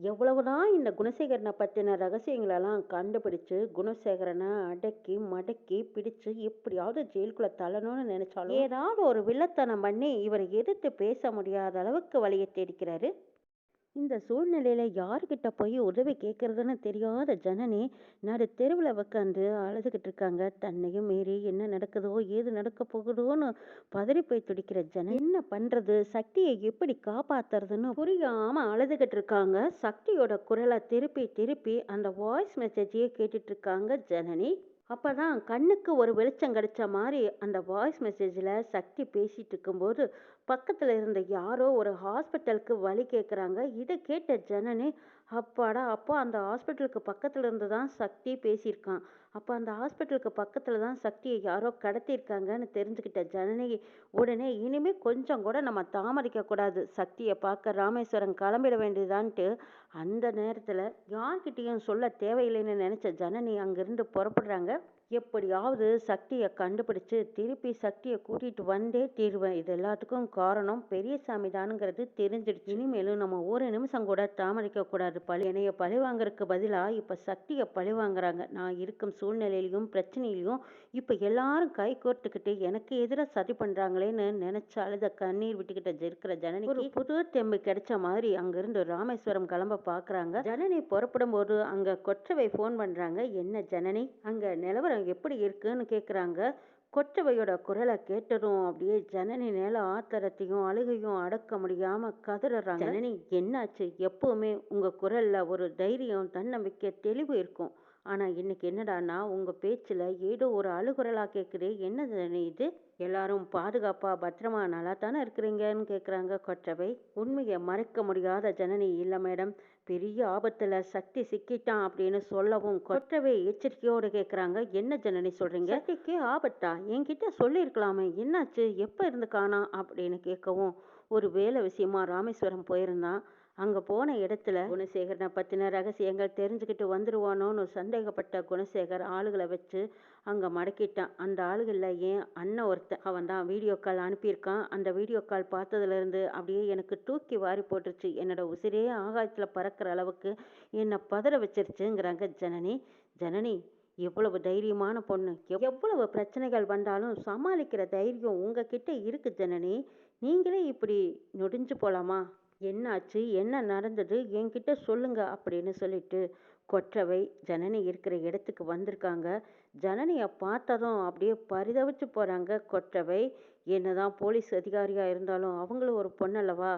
எவ்வளவுதான் இந்த குணசேகரனை பற்றின ரகசியங்களெல்லாம் கண்டுபிடிச்சு குணசேகரனை அடக்கி மடக்கி பிடிச்சு எப்படியாவது ஜெயிலுக்குள்ள தள்ளணும்னு நினைச்சாலும் ஏதாவது ஒரு வில்லத்தனம் பண்ணி இவரை எதிர்த்து பேச முடியாத அளவுக்கு வழியை தேடிக்கிறாரு. இந்த சூழ்நிலையில யார்கிட்ட போய் உதவி கேட்கறதுன்னு தெரியாத ஜனனி நடு தெருவில் உக்காந்து அழுதுகிட்டு இருக்காங்க. தன்னையும் மீறி என்ன நடக்குதோ ஏது நடக்க போகுதோன்னு பதறி போய் துடிக்கிற ஜன என்ன பண்றது? சக்தியை எப்படி காப்பாத்துறதுன்னு புரியாம அழுதுகிட்டு இருக்காங்க. சக்தியோட குரலை திருப்பி திருப்பி அந்த வாய்ஸ் மெசேஜையே கேட்டுட்டு இருக்காங்க ஜனனி. அப்போ தான் கண்ணுக்கு ஒரு வெளிச்சம் கிடைச்ச மாதிரி அந்த வாய்ஸ் மெசேஜில் சக்தி பேசிட்டு இருக்கும்போது பக்கத்தில் இருந்த யாரோ ஒரு ஹாஸ்பிட்டலுக்கு வழி கேட்குறாங்க இதை கேட்ட ஜனனி அப்பாடா அப்போ அந்த ஹாஸ்பிட்டலுக்கு பக்கத்தில் இருந்து தான் சக்தி பேசியிருக்கான். அப்போ அந்த ஹாஸ்பிட்டலுக்கு பக்கத்தில் தான் சக்தியை யாரோ கடத்தியிருக்காங்கன்னு தெரிஞ்சுக்கிட்ட ஜனனி உடனே இனிமே கொஞ்சம் கூட நம்ம தாமதிக்கக்கூடாது சக்தியை பார்க்க ராமேஸ்வரம் கிளம்பிட வேண்டியதான்ட்டு அந்த நேரத்தில் யார்கிட்டேயும் சொல்ல தேவையில்லைன்னு நினச்ச ஜனனி அங்கேருந்து புறப்படுறாங்க. எப்படியாவது சக்தியை கண்டுபிடிச்சு திருப்பி சக்தியை கூட்டிட்டு வந்தே தீருவேன். இது எல்லாத்துக்கும் காரணம் பெரியசாமி தானுங்கிறது தெரிஞ்சிடுச்சு. இனிமேலும் நம்ம ஒரு நிமிஷம் கூட தாமதிக்க கூடாது. பழி என்னைய பழி வாங்குறதுக்கு பதிலாக இப்போ சக்தியை பழி வாங்குறாங்க. நான் இருக்கும் சூழ்நிலையிலையும் பிரச்சனையிலையும் இப்போ எல்லாரும் கை கோர்த்துக்கிட்டு எனக்கு எதிராக சதி பண்றாங்களேன்னு நினைச்சு அழுத கண்ணீர் விட்டுக்கிட்ட இருக்கிற ஜனனி ஒரு புது தெம்பு கிடைச்ச மாதிரி அங்கிருந்து ராமேஸ்வரம் கிளம்ப பாக்குறாங்க. ஜனனி புறப்படும் போது அங்க கொற்றவை ஃபோன் பண்றாங்க. என்ன ஜனனி? அங்க நிலவரம் எப்படி இருக்குன்னு கேட்குறாங்க கொற்றவையோட குரலை கேட்டதும் அப்படியே ஜனனி மேல ஆத்திரத்தையும் அழுகையும் அடக்க முடியாம கதறாங்க ஜனனி என்னாச்சு? எப்பவுமே உங்க குரல்ல ஒரு தைரியம் தன்னம்பிக்கை தெளிவு இருக்கும். ஆனா இன்னைக்கு என்னடான்னா உங்க பேச்சுல ஏதோ ஒரு அழுகுரலா கேக்குது என்ன ஜனனி இது? எல்லாரும் பாதுகாப்பா பத்திரமா நல்லா தானே இருக்கிறீங்கன்னு கேக்குறாங்க கொற்றவை. உண்மையை மறைக்க முடியாத ஜனனி இல்ல மேடம். பெரிய ஆபத்துல சக்தி சிக்கிட்டான் அப்படின்னு சொல்லவும் கொற்றவை எச்சரிக்கையோடு கேட்குறாங்க என்ன ஜனனி சொல்றீங்க? சக்திக்கு ஆபத்தா? என்கிட்ட சொல்லியிருக்கலாமே. என்னாச்சு? எப்போ இருந்து காணா அப்படின்னு கேட்கவும் ஒரு வேலை விஷயமா ராமேஸ்வரம் போயிருந்தான். அங்கே போன இடத்துல குணசேகரனை பற்றின ரகசியங்கள் தெரிஞ்சுக்கிட்டு வந்துடுவானோன்னு சந்தேகப்பட்ட குணசேகர் ஆளுகளை வச்சு அங்கே மடக்கிட்டான். அந்த ஆளுகளில் ஏன் அண்ணன் ஒருத்தன். அவன் தான் வீடியோ கால் அனுப்பியிருக்கான். அந்த வீடியோ கால் பார்த்ததுலேருந்து அப்படியே எனக்கு தூக்கி வாரி போட்டுருச்சு. என்னோட உசிரே ஆகாயத்தில் பறக்கிற அளவுக்கு என்னை பதற வச்சிருச்சுங்கிறாங்க ஜனனி. ஜனனி எவ்வளவு தைரியமான பொண்ணு. எவ்வளவு பிரச்சனைகள் வந்தாலும் சமாளிக்கிற தைரியம் உங்ககிட்ட இருக்கு ஜனனி. நீங்களே இப்படி நொடிஞ்சு போலாமா? என்னாச்சு? என்ன நடந்தது? என்கிட்ட சொல்லுங்க அப்படின்னு சொல்லிட்டு கொற்றவை ஜனனி இருக்கிற இடத்துக்கு வந்திருக்காங்க. ஜனனியை பார்த்ததும் அப்படியே பரிதவிச்சு போகிறாங்க கொற்றவை. என்னதான் போலீஸ் அதிகாரியாக இருந்தாலும் அவங்களும் ஒரு பொண்ணல்லவா?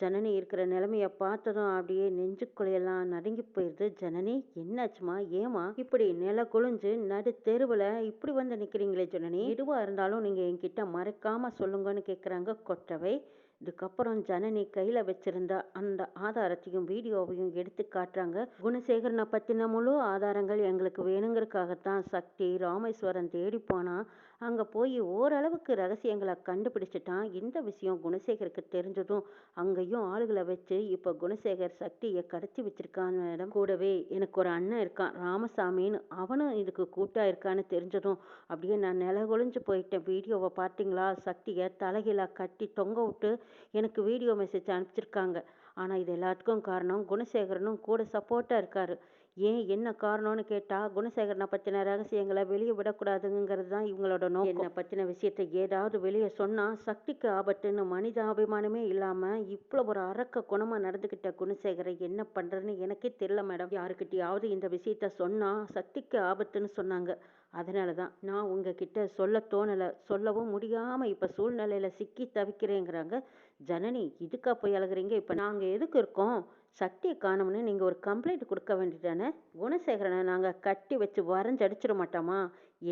ஜனனி இருக்கிற நிலைமையை பார்த்ததும் அப்படியே நெஞ்சுக்குள்ளையெல்லாம் நடுங்கி போயிடுது ஜனனி என்னாச்சுமா? ஏமா இப்படி நில குளிஞ்சு நடு தெருவில் இப்படி வந்து நிற்கிறீங்களே ஜனனி. எதுவாக இருந்தாலும் நீங்கள் என்கிட்ட மறக்காமல் சொல்லுங்கன்னு கேட்குறாங்க கொற்றவை. இதுக்கப்புறம் ஜனனி கையில வச்சிருந்த அந்த ஆதாரத்தையும் வீடியோவையும் எடுத்து காட்டுறாங்க. குணசேகரனை பத்தின முழு ஆதாரங்கள் எங்களுக்கு வேணுங்கிறதுக்காகத்தான் சக்தி ராமேஸ்வரன் தேடி போனா அங்கே போய் ஓரளவுக்கு ரகசியங்களை கண்டுபிடிச்சிட்டான். இந்த விஷயம் குணசேகருக்கு தெரிஞ்சதும் அங்கேயும் ஆளுகளை வச்சு இப்போ குணசேகர் சக்தியை கடத்தி வச்சிருக்கான் மேடம். கூடவே எனக்கு ஒரு அண்ணன் இருக்கான் ராமசாமின்னு. அவனும் இதுக்கு கூட்டாக இருக்கான்னு தெரிஞ்சதும் அப்படியே நான் நிலகொழிஞ்சு போயிட்டேன். வீடியோவை பார்த்தீங்களா? சக்தியை தலைகீழாக கட்டி தொங்க விட்டு எனக்கு வீடியோ மெசேஜ் அனுப்பிச்சிருக்காங்க. ஆனால் இது எல்லாத்துக்கும் காரணம் குணசேகரனும் கூட சப்போர்ட்டாக இருக்காரு. ஏன் என்ன காரணம்னு கேட்டா குணசேகரனை பத்தின ரகசியங்களை வெளியே விடக்கூடாதுங்கிறது தான் இவங்களோட நோக்கம். என்னை பத்தின விஷயத்தை ஏதாவது வெளியே சொன்னா சக்திக்கு ஆபத்துன்னு மனித அபிமானமே இல்லாம இவ்வளவு ஒரு அரக்க குணமா நடந்துகிட்ட குணசேகரை என்ன பண்றதுன்னு எனக்கே தெரியல மேடம். யாருக்கிட்டையாவது இந்த விஷயத்த சொன்னா சக்திக்கு ஆபத்துன்னு சொன்னாங்க. அதனால தான் நான் உங்ககிட்ட சொல்ல தோணலை. சொல்லவும் முடியாமல் இப்போ சூழ்நிலையில் சிக்கி தவிக்கிறேங்கிறாங்க. ஜனனி இதுக்கா போய் அழுகிறீங்க? இப்போ நாங்கள் எதுக்கு இருக்கோம்? சக்தியை காணோம்னு நீங்கள் ஒரு கம்ப்ளைண்ட் கொடுக்க வேண்டியதானே? குணசேகரனை நாங்கள் கட்டி வச்சு வரைஞ்சடிச்சிட மாட்டோமா?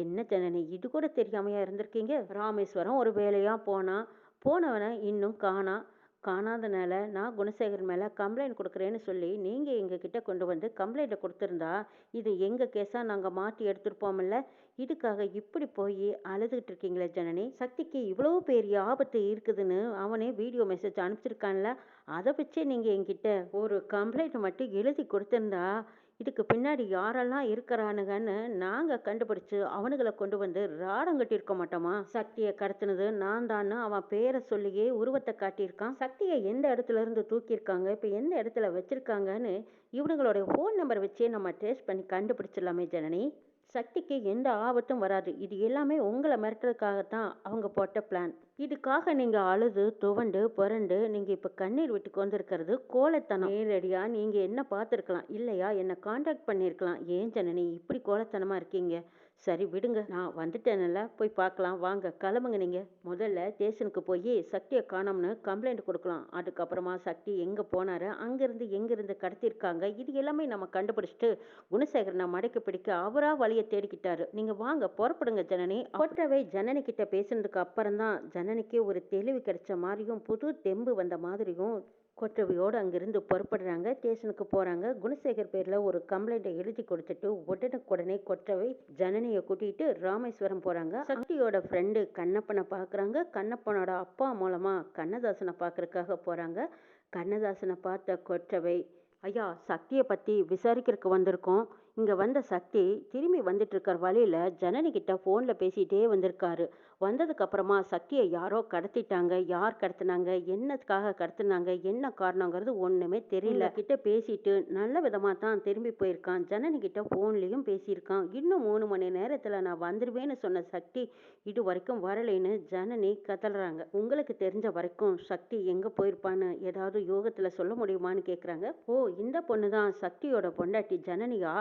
என்ன ஜனனி இது கூட தெரியாமையா இருந்திருக்கீங்க? ராமேஸ்வரம் ஒரு வேலையாக போனான் போனவனை இன்னும் காணா காணாதனால நான் குணசேகர் மேலே கம்ப்ளைண்ட் கொடுக்குறேன்னு சொல்லி நீங்கள் எங்ககிட்ட கொண்டு வந்து கம்ப்ளைண்ட்டை கொடுத்துருந்தா இது எங்கள் கேஸாக நாங்கள் மாற்றி எடுத்துருப்போம்ல இதுக்காக இப்படி போய் அழுதுகிட்டு இருக்கீங்களே ஜனனி? சக்திக்கு இவ்வளோ பெரிய ஆபத்து இருக்குதுன்னு அவனே வீடியோ மெசேஜ் அனுப்பிச்சிருக்கான்ல. அதை வச்சே நீங்கள் என்கிட்ட ஒரு கம்ப்ளைண்ட் மட்டும் எழுதி கொடுத்துருந்தா இதுக்கு பின்னாடி யாரெல்லாம் இருக்கிறானுங்கன்னு நாங்கள் கண்டுபிடிச்சு அவனுங்களை கொண்டு வந்து ராடம் கட்டியிருக்க மாட்டோமா? சக்தியை கடத்தினது நான் தான்னு அவன் பேரை சொல்லியே உருவத்தை காட்டியிருக்கான். சக்தியை எந்த இடத்துல இருந்து தூக்கியிருக்காங்க? இப்போ எந்த இடத்துல வச்சிருக்காங்கன்னு இவனுங்களுடைய ஃபோன் நம்பர் வச்சே நம்ம டேஸ்ட் பண்ணி கண்டுபிடிச்சிடலாமே ஜனனி. சக்திக்கு எந்த ஆபத்தும் வராது. இது எல்லாமே உங்களை மிரட்டுறதுக்காகத்தான் அவங்க போட்ட பிளான் இதுக்காக நீங்கள் அழுது துவண்டு புரண்டு நீங்கள் இப்போ கண்ணீர் விட்டுக்கு வந்திருக்கிறது கோலத்தனம். நேரடியாக நீங்கள் என்ன பார்த்துருக்கலாம்? இல்லையா? என்னை காண்டாக்ட் பண்ணியிருக்கலாம் ஏன் ஜனனி இப்படி கோலத்தனமாக இருக்கீங்க? சரி விடுங்க நான் வந்துட்டேன்ல போய் பார்க்கலாம். வாங்க கிளம்புங்க நீங்கள் முதல்ல ஸ்டேஷனுக்கு போய் சக்தியை காணோம்னு கம்ப்ளைண்ட் கொடுக்கலாம். அதுக்கப்புறமா சக்தி எங்கே போனாரு அங்கேருந்து எங்கேருந்து கடத்திருக்காங்க இது எல்லாமே நம்ம கண்டுபிடிச்சிட்டு குணசேகரனை மடக்கி பிடிக்க அவராக வழியை தேடிக்கிட்டாரு. நீங்கள் வாங்க புறப்படுங்க ஜனனி. ஒற்றவை ஜனனி கிட்ட பேசினதுக்கு அப்புறம் தான் ஜனனிக்கு ஒரு தெளிவு கிடைச்ச மாதிரியும் புது தெம்பு வந்த மாதிரியும் கொற்றவையோடு அங்கிருந்து புறப்படுறாங்க. ஸ்டேஷனுக்கு போகிறாங்க குணசேகர் பேரில் ஒரு கம்ப்ளைண்ட்டை எழுதி கொடுத்துட்டு உடனுக்குடனே கொற்றவை ஜனனியை கூட்டிகிட்டு ராமேஸ்வரம் போகிறாங்க சக்தியோட ஃப்ரெண்டு கண்ணப்பனை பார்க்குறாங்க கண்ணப்பனோட அப்பா மூலமாக கண்ணதாசனை பார்க்கறதுக்காக போகிறாங்க கண்ணதாசனை பார்த்த கொற்றவை ஐயா சக்தியை பற்றி விசாரிக்கிறதுக்கு வந்திருக்கோம். இங்கே வந்த சக்தி திரும்பி வந்துட்டு இருக்கிற வழியில். ஜனனி கிட்ட ஃபோனில் பேசிகிட்டே வந்திருக்காரு. வந்ததுக்கு அப்புறமா சக்தியை யாரோ கடத்திட்டாங்க. யார் கடத்தினாங்க? என்னத்துக்காக கடத்தினாங்க? என்ன காரணங்கிறது ஒன்றுமே தெரியல. கிட்ட பேசிட்டு நல்ல விதமாக தான் திரும்பி போயிருக்கான். ஜனனி கிட்ட ஃபோன்லேயும் பேசியிருக்கான். இன்னும் மூணு மணி நேரத்தில் நான் வந்துடுவேன்னு சொன்ன சக்தி இது வரைக்கும் வரலைன்னு ஜனனி கதறாங்க. உங்களுக்கு தெரிஞ்ச வரைக்கும் சக்தி எங்கே போயிருப்பான்னு ஏதாவது யோகத்தில் சொல்ல முடியுமான்னு கேட்குறாங்க ஓ இந்த பொண்ணு தான் சக்தியோட பொண்டாட்டி ஜனனியா?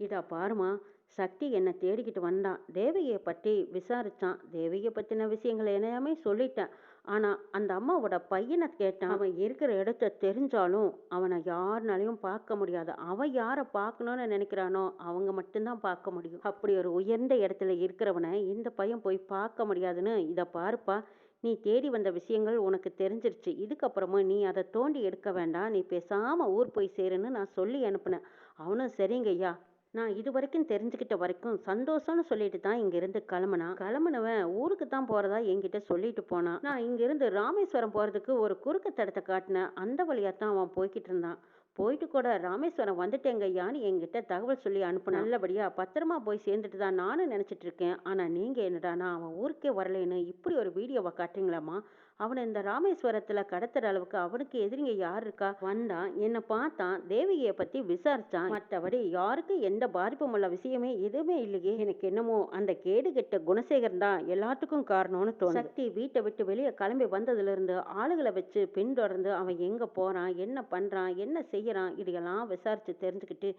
இதா பாருமா சக்தி என்னை தேடிக்கிட்டு வந்தான். தேவியை பற்றி விசாரித்தான் தேவியை பற்றின விஷயங்கள் எல்லாமே சொல்லிட்டேன். ஆனால் அந்த அம்மாவோட பையனை கேட்டான். அவன் இருக்கிற இடத்த தெரிஞ்சாலும் அவனை யாருனாலையும் பார்க்க முடியாது. அவன் யாரை பார்க்கணும்னு நினைக்கிறானோ அவங்க மட்டும்தான் பார்க்க முடியும். அப்படி ஒரு உயர்ந்த இடத்துல இருக்கிறவனை இந்த பையன் போய் பார்க்க முடியாதுன்னு இதை பாருப்பா. நீ தேடி வந்த விஷயங்கள் உனக்கு தெரிஞ்சிருச்சு. இதுக்கப்புறமா நீ அதை தோண்டி எடுக்க வேண்டாம். நீ பேசாமல் ஊர் போய் சேருன்னு நான் சொல்லி அனுப்புனேன். அவனும் சரிங்கய்யா நான் இது வரைக்கும் தெரிஞ்சுக்கிட்ட வரைக்கும் சந்தோஷம்னு சொல்லிட்டு தான் இங்கிருந்து கிளம்புனா கிளம்புனவன் ஊருக்கு தான் போகிறதா என்கிட்ட சொல்லிட்டு போனான் நான் இங்கிருந்து ராமேஸ்வரம் போகிறதுக்கு ஒரு குறுக்கு தடத்தை காட்டினேன். அந்த வழியாக தான் அவன் போய்கிட்டு இருந்தான். போயிட்டு கூட ராமேஸ்வரம் வந்துட்டேங்க யான்னு என்கிட்ட தகவல் சொல்லி அனுப்பு நல்லபடியா பத்திரமா போய் சேர்ந்துட்டு தான் நானும் நினச்சிட்டு இருக்கேன். ஆனால் நீங்கள் நான் அவன் ஊருக்கே வரலைன்னு இப்படி ஒரு வீடியோவை காட்டுறீங்களாம்மா? அவனை இந்த ராமேஸ்வரத்தில் கடத்துற அளவுக்கு அவனுக்கு எதிரிங்க யார் இருக்கா? வந்தான் என்னை பார்த்தான் தேவகிய பற்றி விசாரிச்சான். மற்றபடி யாருக்கு எந்த பாதிப்பும் உள்ள விஷயமே எதுவுமே இல்லையே. எனக்கு என்னமோ அந்த கேடு கெட்ட குணசேகர் தான் எல்லாத்துக்கும் காரணம்னு தோணும் சக்தி வீட்டை விட்டு வெளியே கிளம்பி வந்ததுலேருந்து ஆளுகளை வச்சு பின்தொடர்ந்து அவன் எங்கே போகிறான் என்ன பண்ணுறான் என்ன செய்யறான்? இதையெல்லாம் விசாரித்து தெரிஞ்சுக்கிட்டு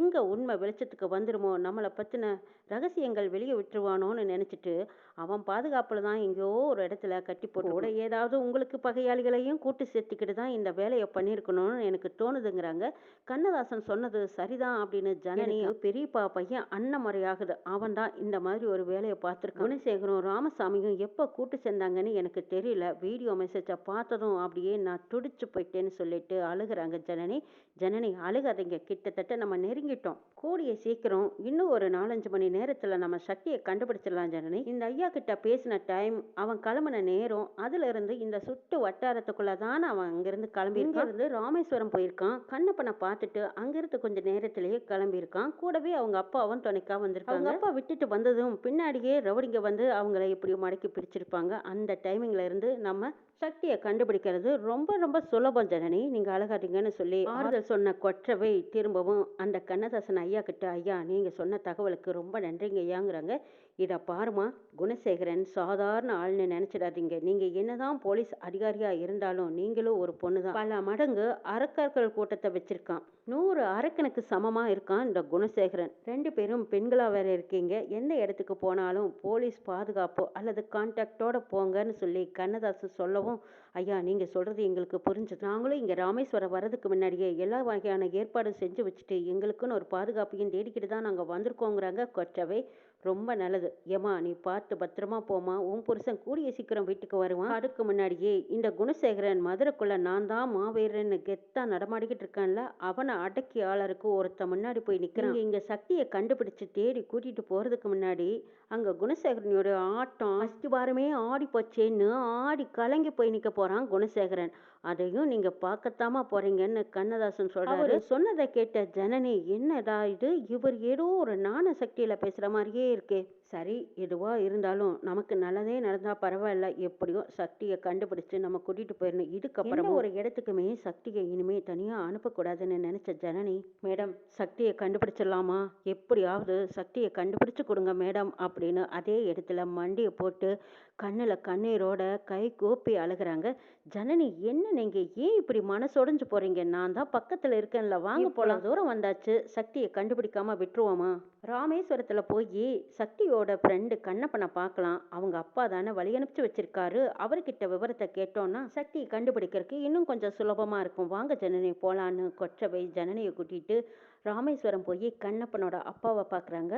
எங்கே உண்மை வெளிச்சத்துக்கு வந்துடுமோ நம்மளை பற்றின ரகசியங்கள் வெளியே விட்டுருவானோன்னு நினச்சிட்டு அவன் பாதுகாப்பில் தான் எங்கேயோ ஒரு இடத்துல கட்டி போட்டு கூட ஏதாவது உங்களுக்கு பகையாளிகளையும் கூட்டு சேர்த்துக்கிட்டு தான் இந்த வேலையை பண்ணியிருக்கணும்னு எனக்கு தோணுதுங்கிறாங்க. கண்ணதாசன் சொன்னது சரிதான் அப்படின்னு ஜனனி பெரியப்பா பையன் அன்னமறையாகுது அவன் தான் இந்த மாதிரி ஒரு வேலையை பார்த்துருக்கான். குணசேகரும் ராமசாமியும் எப்போ கூட்டு சேர்ந்தாங்கன்னு எனக்கு தெரியல. வீடியோ மெசேஜை பார்த்ததும் அப்படியே நான் துடிச்சு போயிட்டேன்னு சொல்லிட்டு அழுகுறாங்க ஜனனி. ஜனனி அழுகாதீங்க. கிட்டத்தட்ட நம்ம நெருங்கிட்டோம். கூடிய சீக்கிரம் இன்னும் ஒரு நாலஞ்சு மணி நேரத்தில் நம்ம சக்தியை கண்டுபிடிச்சிடலாம் ஜனனி. இந்த ஐயா கிட்ட பேசின டைம் அவன் கிளம்பின நேரம் அதுல இருந்து இந்த சுட்டு வட்டாரத்துக்குள்ள தான் அவன் அங்கிருந்து கிளம்பி இருந்து ராமேஸ்வரம் போயிருக்கான். கண்ணப்பனை பார்த்துட்டு அங்கிருந்து கொஞ்ச நேரத்திலேயே கிளம்பியிருக்கான். கூடவே அவங்க அப்பாவும் துணைக்கா வந்திருக்காங்க. அவங்க அப்பா விட்டுட்டு வந்ததும் பின்னாடியே ரவுடிங்க வந்து அவங்கள இப்படி மடக்கி பிடிச்சிருப்பாங்க அந்த டைமிங்ல இருந்து நம்ம சக்தியை கண்டுபிடிக்கிறது ரொம்ப ரொம்ப சுலபம் ஜனனி. நீங்க அழகாட்டீங்கன்னு சொல்லி ஆறுதல் சொன்ன கொற்றவை திரும்பவும் அந்த கண்ணதாசன் ஐயா கிட்ட ஐயா நீங்க சொன்ன தகவலுக்கு ரொம்ப நன்றிங்க ஐயாங்கிறாங்க. இதை பாருமா குணசேகரன் சாதாரண ஆள்னு நினைச்சிடாதீங்க. நீங்க என்னதான் போலீஸ் அதிகாரியா இருந்தாலும் நீங்களும் ஒரு பொண்ணு தான் பல மடங்கு அரக்கர்கள் கூட்டத்தை வச்சிருக்கான். நூறு அரக்கனுக்கு சமமா இருக்கான் இந்த குணசேகரன். ரெண்டு பேரும் பெண்களா வேற இருக்கீங்க. எந்த இடத்துக்கு போனாலும் போலீஸ் பாதுகாப்பு அல்லது கான்டாக்டோட போங்கன்னு சொல்லி கண்ணதாசன் சொல்லவும் ஐயா நீங்கள் சொல்கிறது எங்களுக்கு புரிஞ்சது. நாங்களும் இங்கே ராமேஸ்வரம் வரதுக்கு முன்னாடியே எல்லா வகையான ஏற்பாடும் செஞ்சு வச்சுட்டு எங்களுக்குன்னு ஒரு பாதுகாப்பையும் தேடிக்கிட்டு தான் நாங்கள் வந்திருக்கோங்கிறாங்க. கொற்றவை ரொம்ப நல்லது. ஏமா நீ பார்த்து பத்திரமா போமா உன் புருஷன் கூடிய சீக்கிரம் வீட்டுக்கு வருவான். அதுக்கு முன்னாடியே இந்த குணசேகரன் மதுரைக்குள்ள நான் தான் மாவீரன்னு கெத்தா நடமாடிக்கிட்டு இருக்கான்ல அவனை அடக்கி ஆளருக்கு ஒருத்த முன்னாடி போய் நிக்கிறான். இங்க சக்தியை கண்டுபிடிச்சு தேடி கூட்டிட்டு போறதுக்கு முன்னாடி அங்க குணசேகரனோட ஆட்டம் அஸ்திவாரமே ஆடி போச்சேன்னு ஆடி கலங்கி போய் நிக்க போறான் குணசேகரன். அதையும் நீங்க பார்க்கத்தாம்மா போறீங்கன்னு கண்ணதாசன் சொல்றாரு. அவரு சொன்னதை கேட்ட ஜனனி என்னடா இது? இவர் ஏதோ ஒரு ஞான சக்தியில பேசுற மாதிரியே இருக்கே. சரி எதுவா இருந்தாலும் நமக்கு நல்லதே நடந்தா பரவாயில்ல. எப்படியோ சக்தியை கண்டுபிடிச்சு நம்ம கூட்டிட்டு போயிடணும் இதுக்கப்புறம் ஒரு இடத்துக்குமே சக்தியை இனிமே தனியா அனுப்பக்கூடாதுன்னு நினைச்ச ஜனனி மேடம் சக்தியை கண்டுபிடிச்சிடலாமா? எப்படியாவது சக்தியை கண்டுபிடிச்சு கொடுங்க மேடம் அப்படின்னு அதே இடத்துல மண்டியை போட்டு கண்ணுல கண்ணீரோட கை கூப்பி அழுகுறாங்க. ஜனனி என்ன நீங்க ஏன் இப்படி மனசொடைஞ்சு போறீங்க? நான் தான் பக்கத்துல இருக்கேன்ல. வாங்க போலாம். தூரம் வந்தாச்சு. சக்தியை கண்டுபிடிக்காம விட்டுருவோமா? ராமேஸ்வரத்தில் போய் சக்தியோட ஃப்ரெண்டு கண்ணப்பனை பார்க்கலாம். அவங்க அப்பா தானே வழி அனுப்பிச்சு வச்சிருக்காரு. அவர்கிட்ட விவரத்தை கேட்டோம்னா சக்தியை கண்டுபிடிக்கிறதுக்கு இன்னும் கொஞ்சம் சுலபமாக இருக்கும். வாங்க ஜனனி போகலான்னு கொற்றவை ஜனனியை கூட்டிகிட்டு ராமேஸ்வரம் போய் கண்ணப்பனோட அப்பாவை பார்க்குறாங்க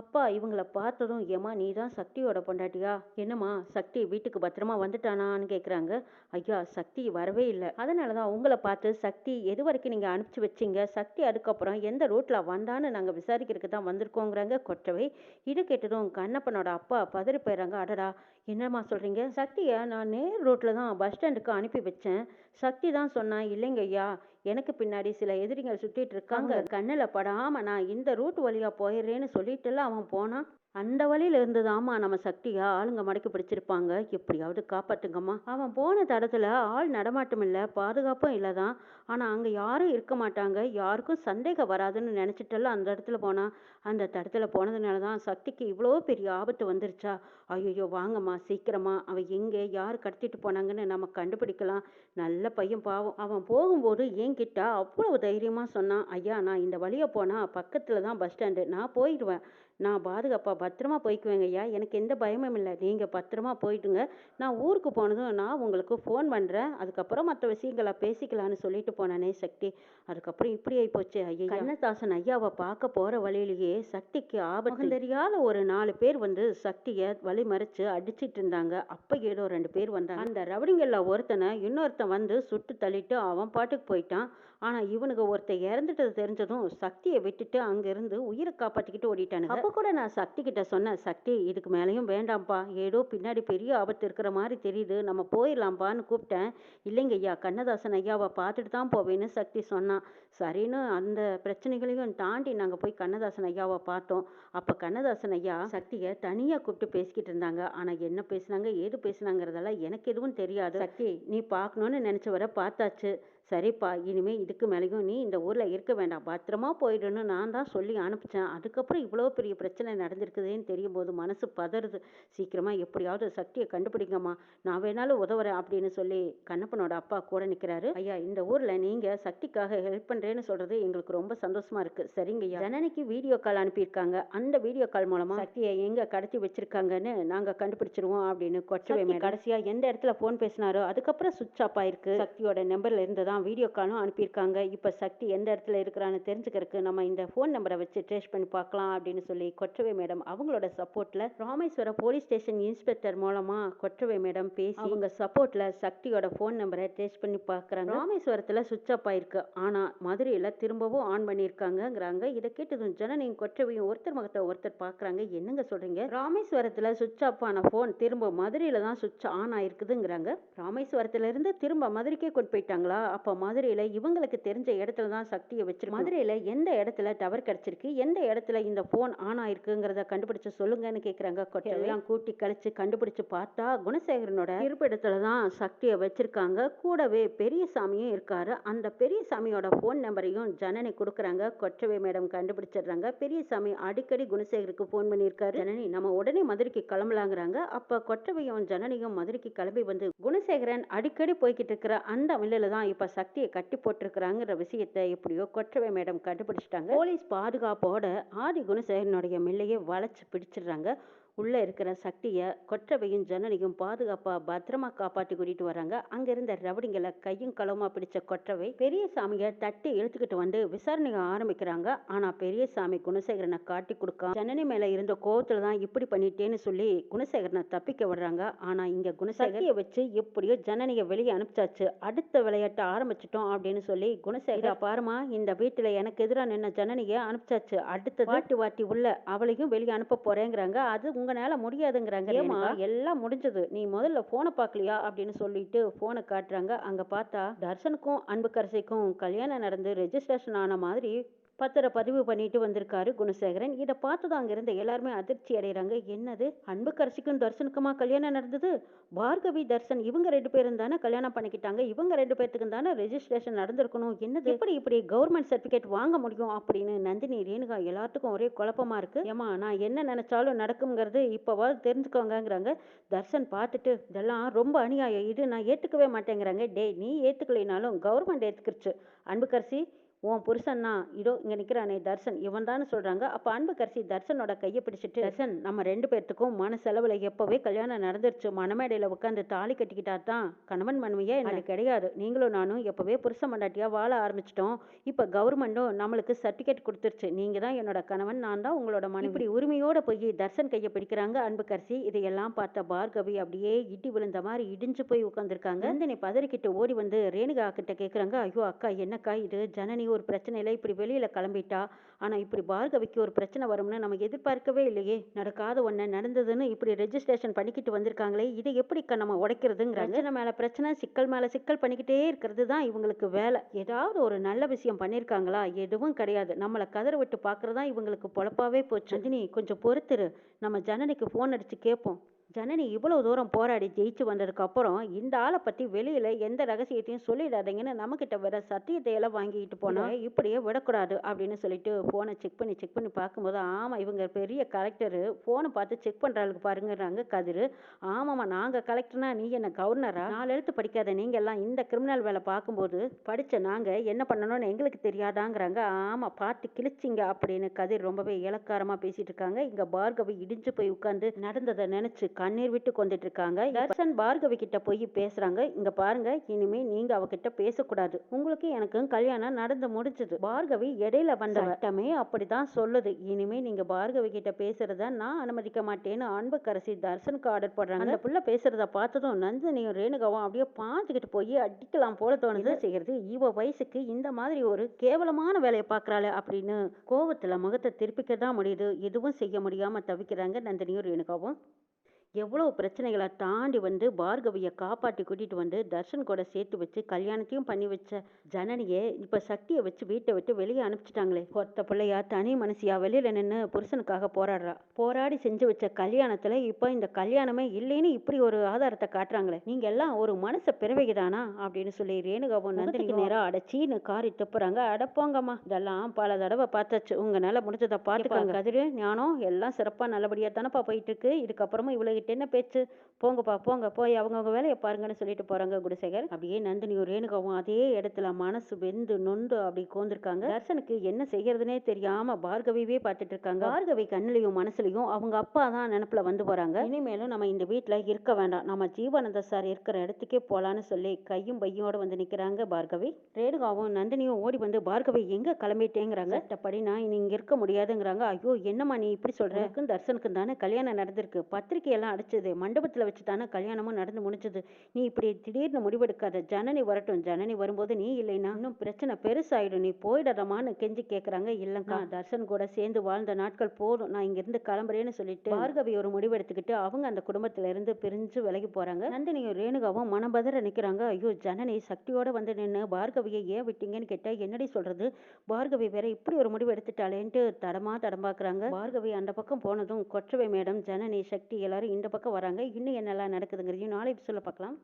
அப்பா இவங்கள பார்த்ததும் ஏம்மா நீ தான் சக்தியோட பொண்டாட்டியா? என்னம்மா சக்தி வீட்டுக்கு பத்திரமா வந்துட்டானான்னு கேட்குறாங்க ஐயா சக்தி வரவே இல்லை. அதனால தான் உங்களை பார்த்து சக்தி எது வரைக்கும் நீங்கள் அனுப்பிச்சு வச்சீங்க? சக்தி அதுக்கப்புறம் எந்த ரூட்டில் வந்தான்னு நாங்கள் விசாரிக்கிறதுக்கு தான் வந்திருக்கோங்கிறாங்க. கொற்றவை இது கேட்டதும் கண்ணப்பனோட அப்பா பதறி போயிடுறாங்க அடடா என்னம்மா சொல்கிறீங்க சக்தியை நான் நேர் ரூட்டில் தான் பஸ் ஸ்டாண்டுக்கு அனுப்பி வச்சேன். சக்தி தான் சொன்னா இல்லைங்க ஐயா எனக்கு பின்னாடி சில எதிரிகள் சுத்திட்டு இருக்காங்க. கண்ணில் படாம நான் இந்த ரூட் வழியா போயிடுறேன்னு சொல்லிட்டுல அவன் போனான். அந்த வழியில இருந்துதாம்மா நம்ம சக்தியா ஆளுங்க மடக்கி பிடிச்சிருப்பாங்க. எப்படியாவது காப்பாத்துங்கம்மா. அவன் போன தடத்துல ஆள் நடமாட்டம் இல்லை பாதுகாப்பும் இல்லதான். ஆனால் அங்கே யாரும் இருக்க மாட்டாங்க. யாருக்கும் சந்தேகம் வராதுன்னு நினச்சிட்டெல்லாம் அந்த இடத்துல போனான் அந்த தடத்துல போனதுனால தான் சக்திக்கு இவ்வளோ பெரிய ஆபத்து வந்துருச்சா. ஐயோ வாங்கம்மா சீக்கிரமா. அவன் எங்கே யார் கடத்திட்டு போனாங்கன்னு நம்ம கண்டுபிடிக்கலாம். நல்ல பையன் பாவம். அவன் போகும்போது என்கிட்ட அவ்வளவு தைரியமாக சொன்னான். ஐயா நான் இந்த வழியை போனால் பக்கத்தில் தான் பஸ் ஸ்டாண்டு. நான் போயிடுவேன். நான் பாதுகாப்பா பத்திரமா போய்க்குவேங்க ஐயா. எனக்கு எந்த பயமும் இல்லை. நீங்க பத்திரமா போயிட்டுங்க. நான் ஊருக்கு போனதும் நான் உங்களுக்கு ஃபோன் பண்றேன். அதுக்கப்புறம் மற்ற விஷயங்களை பேசிக்கலாம்னு சொல்லிட்டு போனானே சக்தி. அதுக்கப்புறம் இப்படி ஆகி போச்சு ஐயா. கண்ணதாசன் ஐயாவை பார்க்க போற வழியிலேயே சக்திக்கு ஆபத்து. தெரியாத ஒரு நாலு பேர் வந்து சக்தியை வழி மறிச்சு அடிச்சிட்டு இருந்தாங்க. அப்ப ஏதோ ரெண்டு பேர் வந்தாங்க. அந்த ரவுடிங்கள்ல ஒருத்தனை இன்னொருத்தன் வந்து சுட்டு தள்ளிட்டு அவன் பாட்டுக்கு போயிட்டான். ஆனால் இவனுக்கு ஒருத்தன் இறந்துட்டது தெரிஞ்சதும் சக்தியை விட்டுட்டு அங்கேருந்து உயிரை காப்பாற்றிக்கிட்டு ஓடிட்டானுங்க. அப்போ கூட நான் சக்தி கிட்ட சொன்னேன் சக்தி இதுக்கு மேலேயும் வேண்டாம்ப்பா. ஏதோ பின்னாடி பெரிய ஆபத்து இருக்கிற மாதிரி தெரியுது. நம்ம போயிடலாம்ப்பான்னு கூப்பிட்டேன். இல்லைங்க ஐயா கண்ணதாசன் ஐயாவை பார்த்துட்டு தான் போவேன்னு சக்தி சொன்னான். சரின்னு அந்த பிரச்சனைகளையும் தாண்டி நாங்கள் போய் கண்ணதாசன் ஐயாவை பார்த்தோம். அப்போ கண்ணதாசன் ஐயா சக்தியை தனியாக கூப்பிட்டு பேசிக்கிட்டு இருந்தாங்க. ஆனால் என்ன பேசுனாங்க ஏது பேசுனாங்கிறதெல்லாம் எனக்கு எதுவும் தெரியாது. சக்தி நீ பார்க்கணுன்னு நினச்ச வர பார்த்தாச்சு. சரிப்பா இனிமே இதுக்கு மேலேயும் நீ இந்த ஊர்ல இருக்க வேண்டாம். பத்திரமா போயிடுன்னு நான் தான் சொல்லி அனுப்பிச்சேன். அதுக்கப்புறம் இவ்வளோ பெரிய பிரச்சனை நடந்திருக்குதுன்னு தெரியும் போது மனசு பதறுது. சீக்கிரமா எப்படியாவது சக்தியை கண்டுபிடிங்கம்மா. நான் வேணாலும் உதவுறேன் அப்படின்னு சொல்லி கண்ணப்பனோட அப்பா கூட நிக்கிறாரு. ஐயா இந்த ஊர்ல நீங்க சக்திக்காக ஹெல்ப் பண்றேன்னு சொல்றது எங்களுக்கு ரொம்ப சந்தோஷமா இருக்கு. சரிங்க ஐயா. ஜனனிக்கு வீடியோ கால் அனுப்பியிருக்காங்க. அந்த வீடியோ கால் மூலமா சக்தியை எங்க கடத்தி வச்சிருக்காங்கன்னு நாங்க கண்டுபிடிச்சிருவோம் அப்படின்னு கொச்சவை கடைசியா எந்த இடத்துல போன் பேசினாரோ அதுக்கப்புறம் சுவிட்ச் ஆஃப் ஆயிருக்கு. சக்தியோட நம்பர்ல இருந்து தான் வீடியோ காலும் அனுப்பியிருக்காங்க. இப்போ சக்தி எந்த இடத்துல இருக்கிறான்னு தெரிஞ்சுக்கிறதுக்கு நம்ம இந்த ஃபோன் நம்பரை வச்சு ட்ரேஸ் பண்ணி பார்க்கலாம் அப்படின்னு சொல்லி கொற்றவை மேடம் அவங்களோட சப்போர்ட்டில் ராமேஸ்வரம் போலீஸ் ஸ்டேஷன் இன்ஸ்பெக்டர் மூலமாக கொற்றவை மேடம் பேசி அவங்க சப்போர்ட்டில் சக்தியோட ஃபோன் நம்பரை ட்ரேஸ் பண்ணி பார்க்குறாங்க. ராமேஸ்வரத்தில் சுவிட்ச் ஆஃப் ஆயிருக்கு. ஆனால் மதுரையில் திரும்பவும் ஆன் பண்ணியிருக்காங்கங்கிறாங்க. இதை கேட்டதும் ஜனனையும் கொற்றவையும் ஒருத்தர் முகத்தை ஒருத்தர் பார்க்குறாங்க. என்னங்க சொல்கிறீங்க ராமேஸ்வரத்தில் சுவிட்ச் ஆஃப் ஆன ஃபோன் திரும்ப மதுரையில் தான் சுவிட்ச் ஆன் ஆயிருக்குதுங்கிறாங்க. ராமேஸ்வரத்துல இருந்து திரும்ப மதுரைக்கே கொண்டு போயிட்டாங்களா? அப்போ மதுரையில இவங்களுக்கு தெரிஞ்ச இடத்துல தான் சக்தியை வச்சிருக்கு. மதுரையில எந்த இடத்துல டவர் கிடைச்சிருக்கு? எந்த இடத்துல இந்த போன் ஆன் ஆயிருக்குங்கிறத கண்டுபிடிச்சு சொல்லுங்கன்னு கேட்குறாங்க கொட்டையெல்லாம் கூட்டி கழிச்சு கண்டுபிடிச்சு பார்த்தா குணசேகரனோட இருப்பிடத்துல தான் சக்தியை வச்சிருக்காங்க. கூடவே பெரியசாமியும் இருக்காரு. அந்த பெரியசாமியோட ஃபோன் நம்பரையும் ஜனனி கொடுக்குறாங்க. கொற்றவை மேடம் கண்டுபிடிச்சிடுறாங்க. பெரியசாமி அடிக்கடி குணசேகருக்கு போன் பண்ணியிருக்காரு. ஜனனி நம்ம உடனே மதுரைக்கு கிளம்பலாங்கிறாங்க. அப்போ கொற்றவையும் ஜனனியும் மதுரைக்கு கிளம்பி வந்து குணசேகரன் அடிக்கடி போய்கிட்டு இருக்கிற அந்த மில்லில் தான் இப்போ சக்தியை கட்டி போட்டிருக்கிறாங்கிற விஷயத்தை எப்படியோ கொற்றவை மேடம் கண்டுபிடிச்சிட்டாங்க. போலீஸ் பாதுகாப்போட ஆதி குணசேகரனுடைய மில்லையே வளைச்சு பிடிச்சிடுறாங்க. உள்ளே இருக்கிற சக்தியை கொற்றவையும் ஜனனியும் பாதுகாப்பாக பத்திரமா காப்பாற்றி கூட்டிட்டு வராங்க அங்க இருந்த ரவுடிங்களை கையும் களவுமா பிடிச்ச கொற்றவை பெரியசாமியை தட்டி இழுத்துக்கிட்டு வந்து விசாரணையை ஆரம்பிக்கிறாங்க. ஆனால் பெரியசாமி குணசேகரனை காட்டி கொடுக்க ஜனனி மேலே இருந்த கோவத்தில் தான் இப்படி பண்ணிட்டேன்னு சொல்லி குணசேகரனை தப்பிக்க விடுறாங்க. ஆனால் இங்கே குணசேகரைய வச்சு எப்படியோ ஜனனியை வெளியே அனுப்பிச்சாச்சு. அடுத்த விளையாட்டை ஆரம்பிச்சிட்டோம் அப்படின்னு சொல்லி குணசேகரா பாருமா இந்த வீட்டில் எனக்கு எதிராக நின்ன ஜனனியை அனுப்பிச்சாச்சு. அடுத்த வாட்டி வாட்டி உள்ள அவளையும் வெளியே அனுப்ப போறேங்கிறாங்க. அது உங்களால முடியாதுங்கிறாங்க ஏமா எல்லாம் முடிஞ்சது. நீ முதல்ல போனை பார்க்கலையா அப்படின்னு சொல்லிட்டு போனை காட்டுறாங்க. அங்க பார்த்தா தர்ஷனுக்கும் அன்புக்கரசிக்கும் கல்யாணம் நடந்து ரெஜிஸ்ட்ரேஷன் ஆன மாதிரி பத்திர பதிவு பண்ணிட்டு வந்திருக்காரு குணசேகரன். இதை பார்த்து தான் அங்கிருந்த எல்லாருமே அதிர்ச்சி அடைகிறாங்க என்னது? அன்புக்கரசிக்கும் தர்ஷனுக்குமா கல்யாணம் நடந்தது? பார்கவி தர்ஷன் இவங்க ரெண்டு பேரும் தானே கல்யாணம் பண்ணிக்கிட்டாங்க. இவங்க ரெண்டு பேர்த்துக்கும் தானே ரெஜிஸ்ட்ரேஷன் நடந்திருக்கணும். என்னது? இப்படி இப்படி கவர்மெண்ட் சர்டிஃபிகேட் வாங்க முடியும் அப்படின்னு நந்தினி ரேணுகா எல்லாத்துக்கும் ஒரே குழப்பமா இருக்கு. ஏமா நான் என்ன நினைச்சாலும் நடக்குங்கிறது இப்போவாது தெரிஞ்சுக்கோங்கங்கிறாங்க. தர்ஷன் பார்த்துட்டு இதெல்லாம் ரொம்ப அநியாயம். இது நான் ஏற்றுக்கவே மாட்டேங்கிறாங்க. டேய் நீ ஏற்றுக்கலைனாலும் கவர்மெண்ட் ஏற்றுக்கிருச்சு அன்புக்கரசி உன் புருஷன் தான் இதோ இங்க நிக்கிறானே தர்ஷன். இவன் தானே சொல்றாங்க. அப்ப அன்புக்கரசி தர்ஷனோட கையை பிடிச்சிட்டு தர்ஷன் நம்ம ரெண்டு பேர்த்துக்கும் மன செலவுல எப்பவே கல்யாணம் நடந்துருச்சு. மணமேடையில உட்காந்து தாலி கட்டிக்கிட்டா தான் கணவன் மனைவியா எனக்கு கிடையாது. நீங்களும் நானும் எப்பவே புருஷ மண்டாட்டியா வாழ ஆரம்பிச்சிட்டோம். இப்ப கவர்மெண்டும் நம்மளுக்கு சர்டிபிகேட் கொடுத்துருச்சு. நீங்க தான் என்னோட கணவன் நான் தான் உங்களோட மனைவி. இப்படி உரிமையோட போய் தர்ஷன் கையை பிடிக்கிறாங்க அன்புக்கரசி இதையெல்லாம் பார்த்த பார்கவி அப்படியே இடி விழுந்த மாதிரி இடிஞ்சு போய் உட்காந்துருக்காங்க நந்தினி பதறிக்கிட்டு ஓடி வந்து ரேணுகா கிட்ட கேக்குறாங்க. ஐயோ அக்கா என்னக்கா இது? ஜனனி ஒரு பிரச்சனையில் இப்படி வெளியில் கிளம்பிட்டா ஆனால் இப்படி பார்கவிக்கு ஒரு பிரச்சனை வரும்னு நம்ம எதிர்பார்க்கவே இல்லையே. நடக்காத ஒன்று நடந்ததுன்னு இப்படி ரெஜிஸ்ட்ரேஷன் பண்ணிக்கிட்டு வந்திருக்காங்களே இதை எப்படிக்கா நம்ம உடைக்கிறதுங்கிறாங்க. பிரச்சனை மேலே பிரச்சனை சிக்கல் மேலே சிக்கல் பண்ணிக்கிட்டே இருக்கிறது தான் இவங்களுக்கு வேலை. ஏதாவது ஒரு நல்ல விஷயம் பண்ணியிருக்காங்களா எதுவும் கிடையாது. நம்மளை கதற விட்டு பார்க்குறதான் இவங்களுக்கு பொழப்பாவே போச்சு. நந்தினி கொஞ்சம் பொறுத்துரு. நம்ம ஜனனிக்கு ஃபோன் அடித்து கேட்போம். ஜனனி இவ்வளவு தூரம் போராடி ஜெயிச்சு வந்ததுக்கு அப்புறம் இந்த ஆளை பத்தி வெளியில எந்த ரகசியத்தையும் சொல்லிடாதீங்கன்னு நம்மக்கிட்ட வர சத்தியத்தை எல்லாம் வாங்கிட்டு போனா இப்படியே விடக்கூடாது அப்படின்னு சொல்லிட்டு போனை செக் பண்ணி செக் பண்ணி பார்க்கும்போது ஆமா இவங்க பெரிய கலெக்டரு போனை பார்த்து செக் பண்றாளுக்கு பாருங்கிறாங்க கதிரு. ஆமாம்மா நாங்க கலெக்டர்னா நீ என்ன கவர்னரா நாலு எழுத்து படிக்காத நீங்க எல்லாம் இந்த கிரிமினல் வேலை பார்க்கும்போது படிச்ச நாங்க என்ன பண்ணணும்னு எங்களுக்கு தெரியாதாங்கிறாங்க. ஆமா பார்த்து கிழிச்சிங்க அப்படின்னு கதிர் ரொம்பவே இலக்காரமா பேசிட்டு இருக்காங்க. இங்க பார்கவி இடிஞ்சு போய் உட்கார்ந்து நடந்ததை நினைச்சு கண்ணீர் விட்டு கொண்டுட்டு இருக்காங்க தர்ஷன் பார்கவி கிட்ட போய் பேசுறாங்க. இங்க பாருங்க இனிமே நீங்க அவகிட்ட பேசக்கூடாது. உங்களுக்கு எனக்கும் கல்யாணம் நடந்து முடிஞ்சது. பார்கவி இடையில வந்த சட்டமே அப்படிதான் சொல்லுது. இனிமே நீங்க பார்கவி கிட்ட பேசுறத நான் அனுமதிக்க மாட்டேன்னு அன்புக்கரசி தர்ஷனுக்கு ஆர்டர் போடுறாங்க. அந்த புள்ள பேசுறத பார்த்ததும் நந்தினியும் ரேணுகாவும் அப்படியே பாஞ்சுக்கிட்டு போய் அடிக்கலாம் போல தோணுது. செய்யறது இவ வயசுக்கு இந்த மாதிரி ஒரு கேவலமான வேலையை பாக்குறாளே அப்படின்னு கோவத்துல முகத்தை திருப்பிக்க தான் முடியுது. எதுவும் செய்ய முடியாம தவிக்கிறாங்க நந்தினியும் ரேணுகாவும். எவ்வளோ பிரச்சனைகளை தாண்டி வந்து பார்கவியை காப்பாற்றி கூட்டிட்டு வந்து தர்ஷன் கூட சேர்த்து வச்சு கல்யாணத்தையும் பண்ணி வச்ச ஜனனியை இப்போ சக்தியை வச்சு வீட்டை விட்டு வெளியே அனுப்பிச்சிட்டாங்களே. ஒத்த பிள்ளையா தனி மனசியா வெளியில நின்று புருஷனுக்காக போராடுறா. போராடி செஞ்சு வச்ச கல்யாணத்துல இப்போ இந்த கல்யாணமே இல்லைன்னு இப்படி ஒரு ஆதாரத்தை காட்டுறாங்களே. நீங்க எல்லாம் ஒரு மனச பிறவைதானா அப்படின்னு சொல்லி ரேணுகாவும் நந்தினிக்கு நேரம் அடைச்சின்னு காரி துப்புறாங்க. அடப்போங்கம்மா இதெல்லாம் பல தடவை பார்த்தாச்சு. உங்களால முடிஞ்சதை பார்த்துக்கோங்க. கதிரு ஞானம் எல்லாம் சிறப்பா நல்லபடியா தானப்பா போயிட்டு இருக்கு. இதுக்கப்புறமா இவ்வளவு கிட்ட என்ன பேச்சு? போங்கப்பா போங்க போய் அவங்கவுங்க வேலையை பாருங்கன்னு சொல்லிட்டு போறாங்க குணசேகர் அப்படியே நந்தினியும் ரேணுகாவும் அதே இடத்துல மனசு வெந்து நொண்டு அப்படி கோந்திருக்காங்க. தர்சனுக்கு என்ன செய்யறதுனே தெரியாம பார்கவியே பார்த்துட்டு இருக்காங்க பார்கவி கண்ணிலையும் மனசுலையும் அவங்க அப்பா தான் நினப்புல வந்து போறாங்க. இனிமேலும் நம்ம இந்த வீட்டுல இருக்க வேண்டாம். நம்ம ஜீவானந்த சார் இருக்கிற இடத்துக்கே போலான்னு சொல்லி கையும் பையோட வந்து நிக்கிறாங்க பார்கவி. ரேணுகாவும் நந்தினியும் ஓடி வந்து பார்கவி எங்க கிளம்பிட்டேங்கிறாங்க? சட்டப்படி நான் இனி இங்க இருக்க முடியாதுங்கிறாங்க. ஐயோ என்னம்மா நீ இப்படி சொல்கிறேன் எனக்கும் தர்சனுக்கும் தானே கல்யாணம் நடந்திருக்கு. பத்திரிக்கையெல்லாம் எல்லாம் அடிச்சது. மண்டபத்துல வச்சு தானே கல்யாணமும் நடந்து முடிஞ்சது. நீ இப்படி திடீர்னு முடிவெடுக்காத. ஜனனி வரட்டும். ஜனனி வரும்போது நீ இல்லைன்னா இன்னும் பிரச்சனை பெருசாயிடும். நீ போயிடறமான்னு கெஞ்சி கேக்குறாங்க இல்லைங்கா. தர்ஷன் கூட சேர்ந்து வாழ்ந்த நாட்கள் போதும். நான் இங்க இருந்து கிளம்புறேன்னு சொல்லிட்டு பார்கவி ஒரு முடிவெடுத்துக்கிட்டு அவங்க அந்த குடும்பத்துல இருந்து பிரிஞ்சு விலகி போறாங்க. நந்தினியும் ரேணுகாவும் மனபதற நிக்கிறாங்க. ஐயோ ஜனனி சக்தியோட வந்து நின்று பார்கவியை ஏன் விட்டீங்கன்னு கேட்டா என்னடி சொல்றது? பார்கவி வேற இப்படி ஒரு முடிவு எடுத்துட்டாளேன்ட்டு தடமா தடம்பாக்குறாங்க பார்கவி அந்த பக்கம் போனதும் கொற்றவை மேடம் ஜனனி சக்தி எல்லாரும் இந்த பக்கம் வராங்க. இன்னும் என்னெல்லாம் நடக்குதுங்கிறதையும் நாளை சொல்ல பார்க்கலாம்.